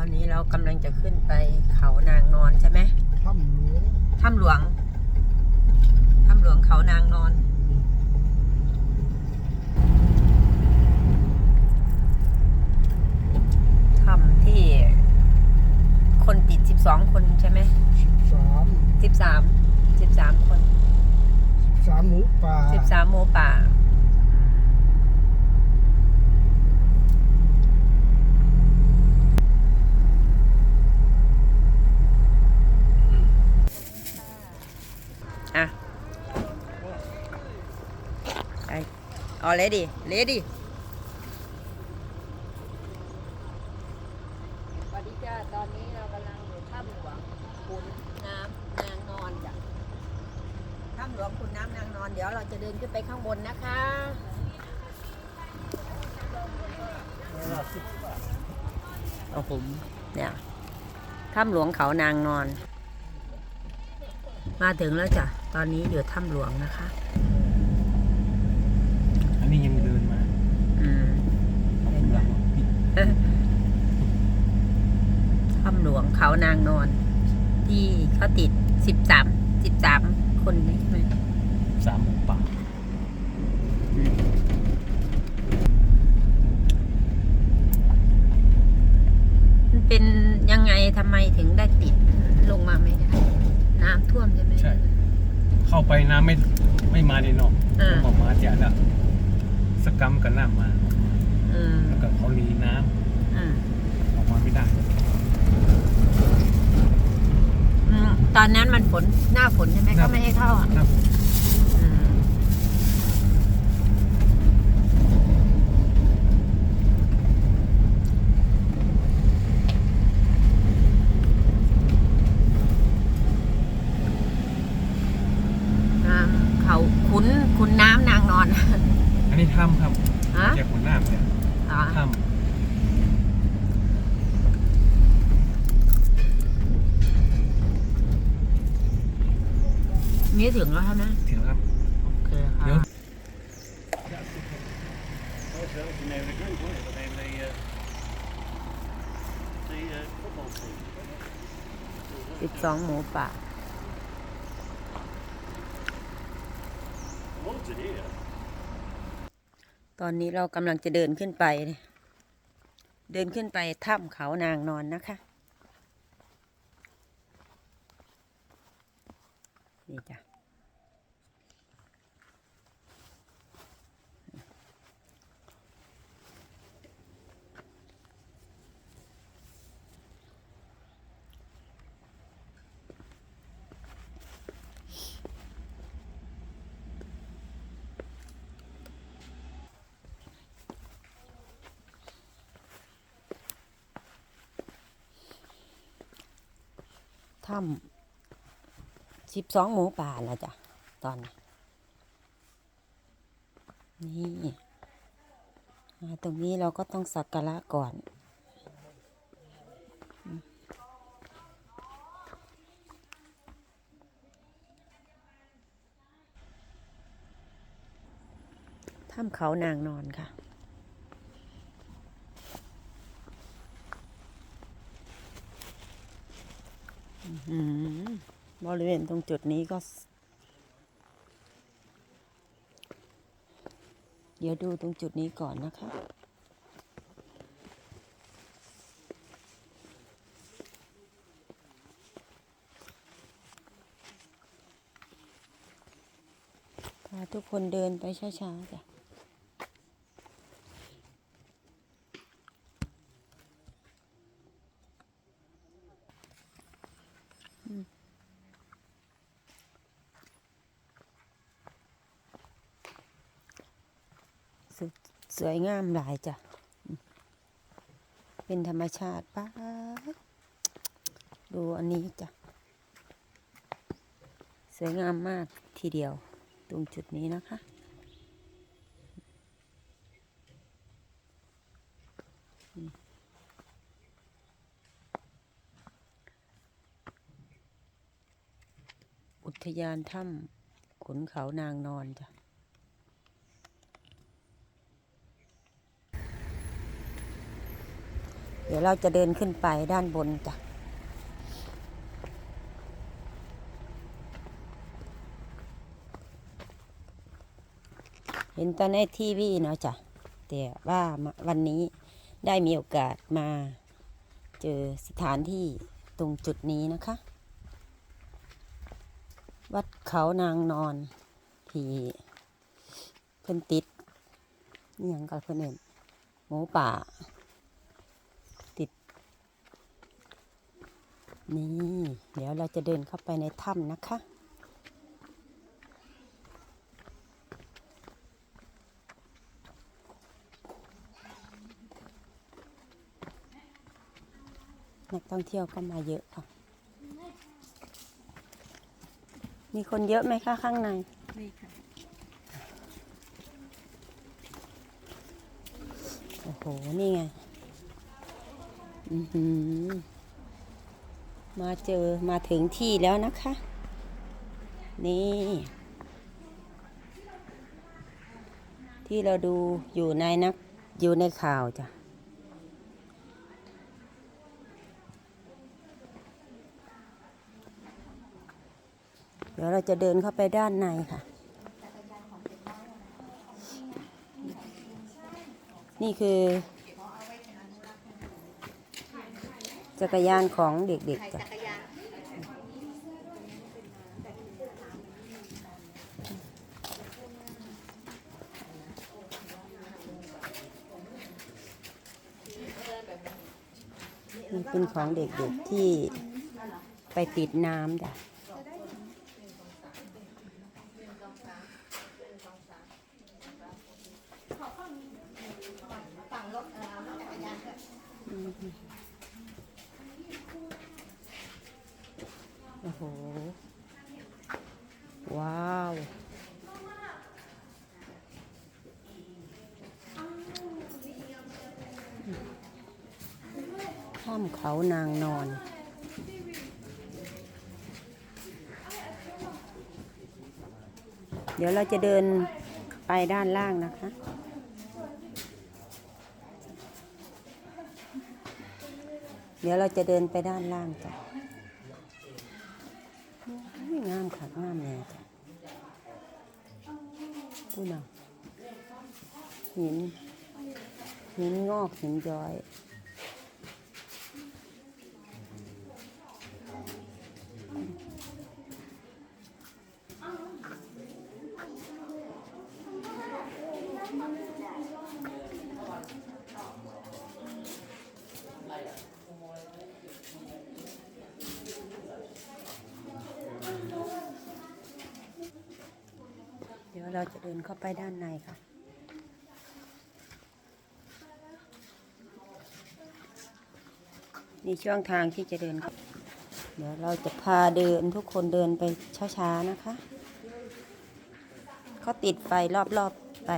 อนนี้เรากำลังจะขึ้นไปเขานางนอนใช่ไหมถ้ำหลวงถ้ำหลวงถ้ำหลวงเขานางนอน ถ้ำที่คนติด12คนใช่ไหมสาม13 13คน สามหมูป่า13หมูป่า อะไป already ready สวัสดีจ้าตอนนี้เรากำลังอยู่ถ้ำหลวงขุนน้ำนางนอนจ้ะถ้ำหลวงขุนน้ำนางนอน เดี๋ยวเราจะเดินขึ้นไปข้างบนนะคะเอาผมเนี่ยถ้ำหลวงเขานางนอน มาถึงแล้วจ้ะ ตอนนี้อยู่ถ้ำหลวงนะคะ อันนี้ยังเดินมา อืม เป็นหลังปิด ถ้ำหลวงเขานางนอน ที่เขาติดสิบสามสิบสามคนนี่ใช่ไหมสามหมูป่ามันเป็นยังไงทำไมถึงได้ติดลงมาไม่ได้ น้ำท่วมใช่ไหมใช่ เข้าไปน้ำไม่ไม่มาในนอกอ่าออกมาจากแล้วสกรรมกับน้ำมา อืมแล้วก็เขาหนีน้อืมำออกมาไม่ได้อืมตอนนั้นมันฝนหน้าฝนใช่ไหมหน้าเขาไม่ให้เข้าอะ น้อืมน้ำเขาขุนขุนน้ำนางนอนำอั นนี้ถ้ำครับฮะจากหัวน้ำเนี่ยอ๋อถ้นี่ถึงแล้วใช่ไหมำถึงครับ โอเคค่ะ เดี๋ยว Also, that was the name of the group, wasn't it? The name of the, uh, the uh, football team. สิบสองหมูป่า Loads in here. ตอนนี้เรากำลังจะเดินขึ้นไป เดินขึ้นไปถ้ำเขานางนอนนะคะ นี่จ้ะ ถ้ำสิบสองหมูป่าแล้วจ้ะตอนนี้นี่มาตรงนี้เราก็ต้องสักการะก่อน ถ้ำเขานางนอนค่ะ อืม บริเวณตรงจุดนี้ก็ เดี๋ยวดูตรงจุดนี้ก่อนนะคะ พาทุกคนเดินไปช้าๆจ้ะ สวยสวยงามหลายจ้ะ เป็นธรรมชาติป้าดดูอันนี้จ้ะ สวยงามมากทีเดียว ตรงจุดนี้นะคะ อุทยานถ้ำขุนเขานางนอนจ้ะ เดี๋ยวเราจะเดินขึ้นไปด้านบนจ้ะเห็นตอนในทีวีเนาะจ้ะแต่ว่าวันนี้ได้มีโอกาสมา เจอสถานที่ตรงจุดนี้นะคะ วัดเขานางนอนที่เพิ่นติดนี่ยงกับเพิ่นเอินหมูป่า ติด นี่ เดี๋ยวเราจะเดินเข้าไปในถ้ำนะคะ นักท่องเที่ยวก็มาเยอะค่ะ มีคนเยอะไหมคะข้างในนี่ค่ะโอ้โห นี่ไง อือหือ มาเจอมาถึงที่แล้วนะคะ นี่ ที่เราดูอยู่ในนักอยู่ในข่าวจ้ะเดี๋ยวเราจะเดินเข้าไปด้านในค่ะ นี่คือ จักรยานของเด็กๆจ้ะนี่เป็นของเด็กๆที่ไปติดน้ำจ้ะ โอ้โห ว้าวถ้ำเขานางนอน เดี๋ยวเราจะเดินไปด้านล่างนะคะเดี๋ยวเราจะเดินไปด้านล่างจ้ะ งามค่ะงามแน่จ้ะอุ้ยน่ะหินหินงอกหินย้อย ยวเราจะเดินเข้าไปด้านในค่ะ นี่ช่วงทางที่จะเดินเข้าเดี๋ยวเราจะพาเดินทุกคนเดินไปช้าๆนะคะ เขาติดไฟรอบๆไป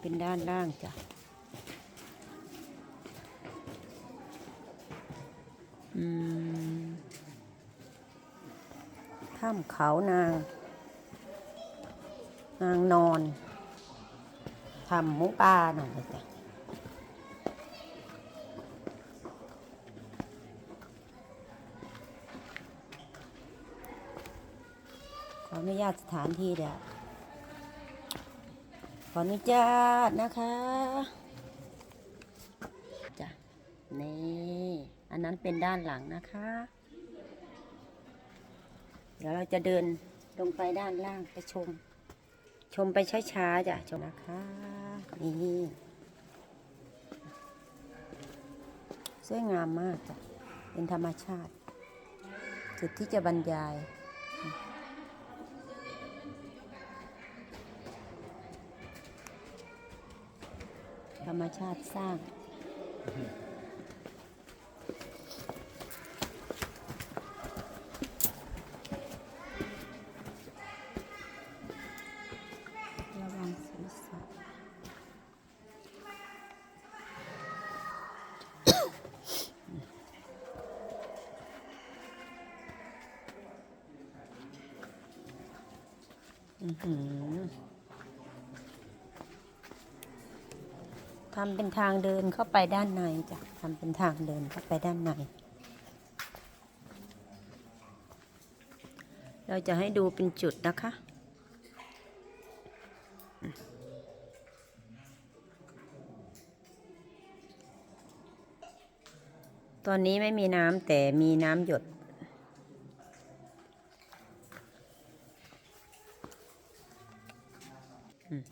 เป็นด้านล่างจ้ะ อืม ถ้ำเขานาง นางนอนทำหมูป่าหน่อยจ้ะขออนุญาตสถานที่เดี๋ยวขออนุญาตนะคะ จ้ะ นี่ นนั้นเป็นด้านหลังนะคะ เดี๋ยวเราจะเดินลงไปด้านล่างไปชม ชมไปช้าๆจ้ะชมนะคะนี่สวยงามมากจ้ะเป็นธรรมชาติ จุดที่จะบรรยายธรรมชาติสร้าง ระวังศีรษะ อื้อหือ ทำเป็นทางเดินเข้าไปด้านในจ้ะทำเป็นทางเดินเข้าไปด้านใน เราจะให้ดูเป็นจุดนะคะตอนนี้ไม่มีน้ำแต่มีน้ำหยด อืม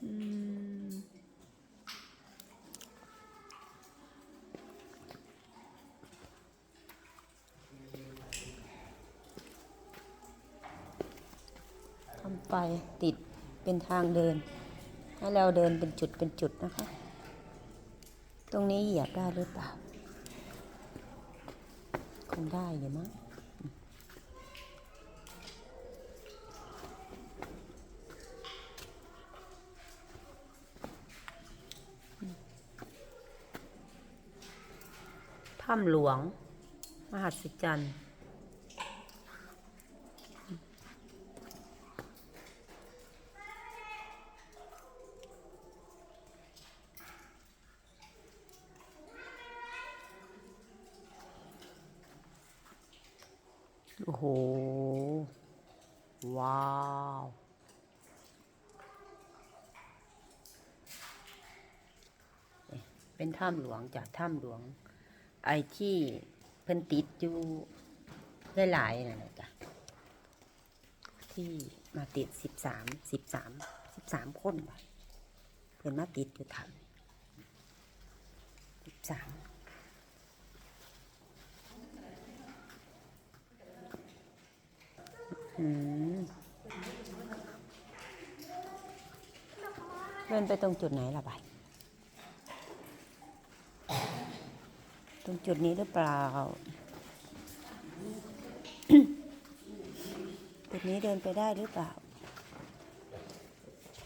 อืม ทำไปติดเป็นทางเดิน ให้เราเดินเป็นจุดเป็นจุดนะคะ ตรงนี้เหยียบได้หรือเปล่า คงได้เลยมั้ง ถ้ำหลวง มหัศจรรย์โอ้โห ว้าว เป็นถ้ำหลวงจากถ้ำหลวง ไอ้ที่เพิ่นติดอยู่หลายๆนั่นแหละจ้ะที่มาติดสิบสามสิบสามสิบสามคนว่ะเพิ่นมาติดอยู่ถ้ำสิบสามอืมเดินไปตรงจุดไหนล่ะบาย ตรงจุดนี้หรือเปล่า จุดนี้เดินไปได้หรือเปล่า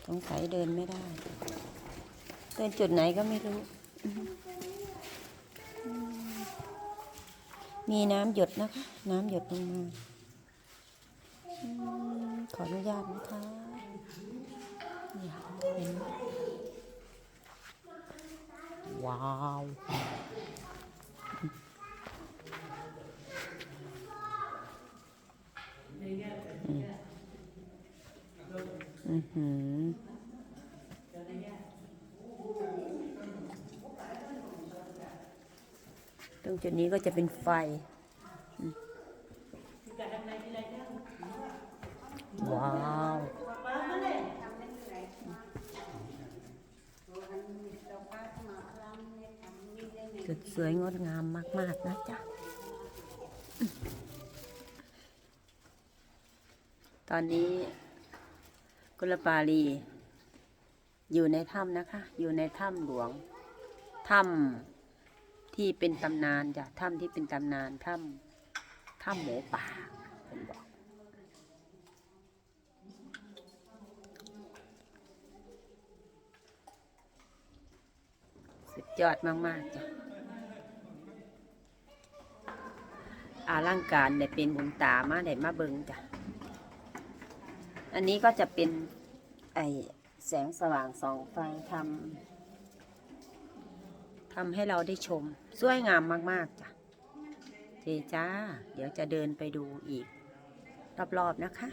สงสัยเดินไม่ได้ เดินจุดไหนก็ไม่รู้ มีน้ำหยดนะคะ น้ำหยดลงมาขออนุญาตนะคะว้าว อือหือตรงจุดนี้ก็จะเป็นไฟว้าวจุดสวยงดงามมาก ๆ นะจ๊ะ ตอนนี้ กุลปาลี อยู่ในถ้ำนะคะ อยู่ในถ้ำหลวง ถ้ำที่เป็นตำนานจ้ะ ถ้ำที่เป็นตำนาน ถ้ำถ้ำหมูป่าเป็นบอกสุดยอดมาก ๆ จ้ะอาร่างการได้เป็นบุญตามาได้มาเบิงจ้ะ อันนี้ก็จะเป็นไอแสงสว่างสองไฟทำทำให้เราได้ชม สวยงามมาก ๆ จ้ะเจจ้า เดี๋ยวจะเดินไปดูอีก รอบ ๆ นะคะ